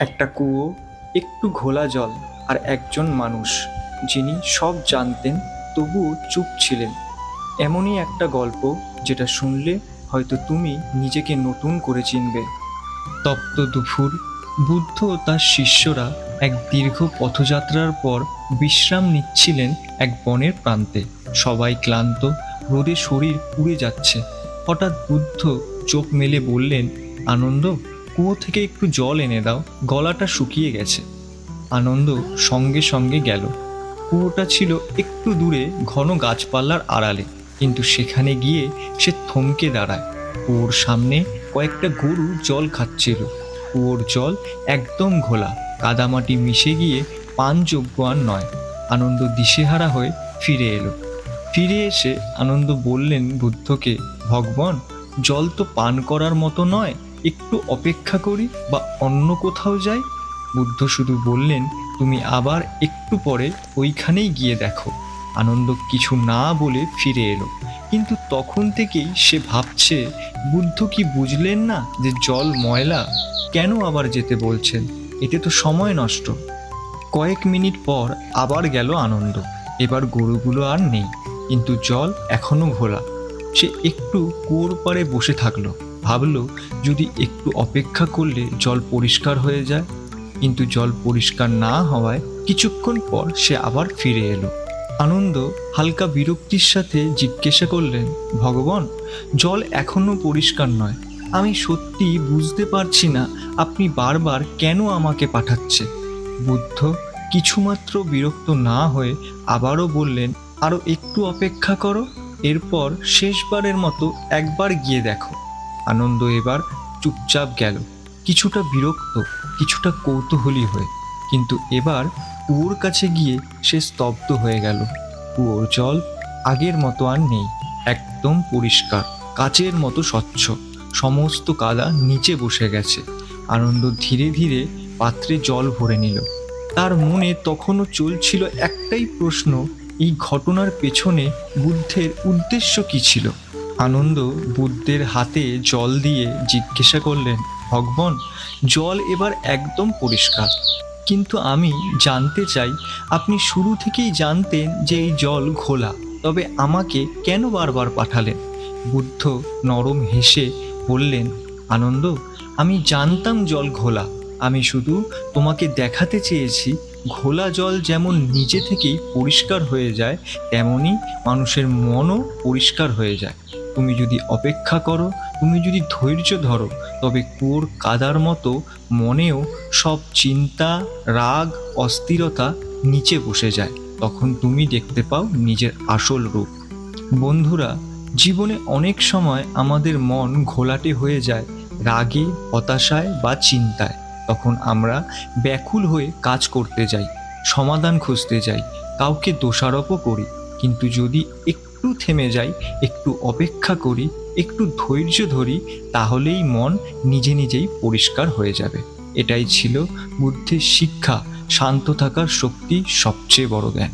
একটা কুয়ো, একটু ঘোলা জল আর একজন মানুষ, যিনি সব জানতেন তবুও চুপ ছিলেন। এমনই একটা গল্প যেটা শুনলে হয়তো তুমি নিজেকে নতুন করে চিনবে। তপ্ত দুপুর বুদ্ধ ও তার শিষ্যরা এক দীর্ঘ পথযাত্রার পর বিশ্রাম নিচ্ছিলেন এক বনের প্রান্তে। সবাই ক্লান্ত, রোদে শরীর পুড়ে যাচ্ছে। হঠাৎ বুদ্ধ চোখ মেলে বললেন, আনন্দ কুয়ো থেকে একটু জল এনে দাও, গলাটা শুকিয়ে গেছে। আনন্দ সঙ্গে সঙ্গে গেল। কুয়োটা ছিল একটু দূরে ঘন গাছপালার আড়ালে, কিন্তু সেখানে গিয়ে সে থমকে দাঁড়ায়। কুয়োর সামনে কয়েকটা গরু জল খাচ্ছিল। কুয়োর জল একদম ঘোলা, কাদামাটি মিশে গিয়ে পানযোগ্য আর নয়। আনন্দ দিশেহারা হয়ে ফিরে এলো। ফিরে এসে আনন্দ বললেন, বুদ্ধকে, ভগবান, জল তো পান করার মতো নয়। একটু অপেক্ষা করি বা অন্য কোথাও যাই? বুদ্ধ শুধু বললেন, তুমি আবার একটু পরে ওইখানেই গিয়ে দেখো। আনন্দ কিছু না বলে ফিরে এলো। কিন্তু তখন থেকেই সে ভাবছে, বুদ্ধ কি বুঝলেন না যে জল ময়লা? কেন আবার যেতে বলছেন? এতে তো সময় নষ্ট। কয়েক মিনিট পর আবার গেল আনন্দ। এবার গরুগুলো আর নেই, কিন্তু জল এখনও ঘোলা। সে একটু কুয়োর পাড়ে বসে থাকল। ভাবলো, যদি একটু অপেক্ষা করলে জল পরিষ্কার হয়ে যায়। কিন্তু জল পরিষ্কার না হওয়ায় কিছুক্ষণ পর সে আবার ফিরে এলো। আনন্দ হালকা বিরক্তির সাথে জিজ্ঞাসা করলেন, ভগবান, জল এখনও পরিষ্কার নয়। আমি সত্যি বুঝতে পারছি না আপনি বারবার কেন আমাকে পাঠাচ্ছে বুদ্ধ কিছুমাত্র বিরক্ত না হয়ে আবারও বললেন আরও একটু অপেক্ষা করো, এরপর শেষবারের মতো একবার গিয়ে দেখো। আনন্দ এবার চুপচাপ গেল। কিছুটা বিরক্ত, কিছুটা কৌতূহলী হয়ে। কিন্তু এবার কুয়োর কাছে গিয়ে সে স্তব্ধ হয়ে গেল। কুয়োর জল আগের মতো আর নেই, একদম পরিষ্কার, কাচের মতো স্বচ্ছ। সমস্ত কাদা নিচে বসে গেছে। আনন্দ ধীরে ধীরে পাত্রে জল ভরে নিল। তার মনে তখনও চলছিল একটাই প্রশ্ন, এই ঘটনার পেছনে বুদ্ধের উদ্দেশ্য কি ছিল? আনন্দ বুদ্ধের হাতে জল দিয়ে জিজ্ঞাসা করলেন, ভগবান, জল এবার একদম পরিষ্কার। কিন্তু আমি জানতে চাই, আপনি শুরু থেকেই জানতেন যে এই জল ঘোলা, তবে আমাকে কেন বারবার পাঠালেন? বুদ্ধ নরম হেসে বললেন, আনন্দ, আমি জানতাম জল ঘোলা। আমি শুধু তোমাকে দেখাতে চেয়েছি, ঘোলা জল যেমন নিজে থেকেই পরিষ্কার হয়ে যায় তেমনই মানুষের মনও পরিষ্কার হয়ে যায়। তুমি যদি অপেক্ষা করো, তুমি যদি ধৈর্য ধরো, তবে কুয়োর কাদার মতো মনেও সব চিন্তা, রাগ, অস্থিরতা নিচে বসে যায়। তখন তুমি দেখতে পাও নিজের আসল রূপ। বন্ধুরা, জীবনে অনেক সময় আমাদের মন ঘোলাটে হয়ে যায় রাগে, হতাশায় বা চিন্তায়। তখন আমরা ব্যাকুল হয়ে কাজ করতে যাই, সমাধান খুঁজতে যাই, কাউকে দোষারোপও করি। কিন্তু যদি একটু থেমে যাই, একটু অপেক্ষা করি, একটু ধৈর্য ধরি, তাহলেই মন নিজে নিজেই পরিষ্কার হয়ে যাবে। এটাই ছিল বুদ্ধের শিক্ষা, শান্ত থাকার শক্তি সবচেয়ে বড় জ্ঞান।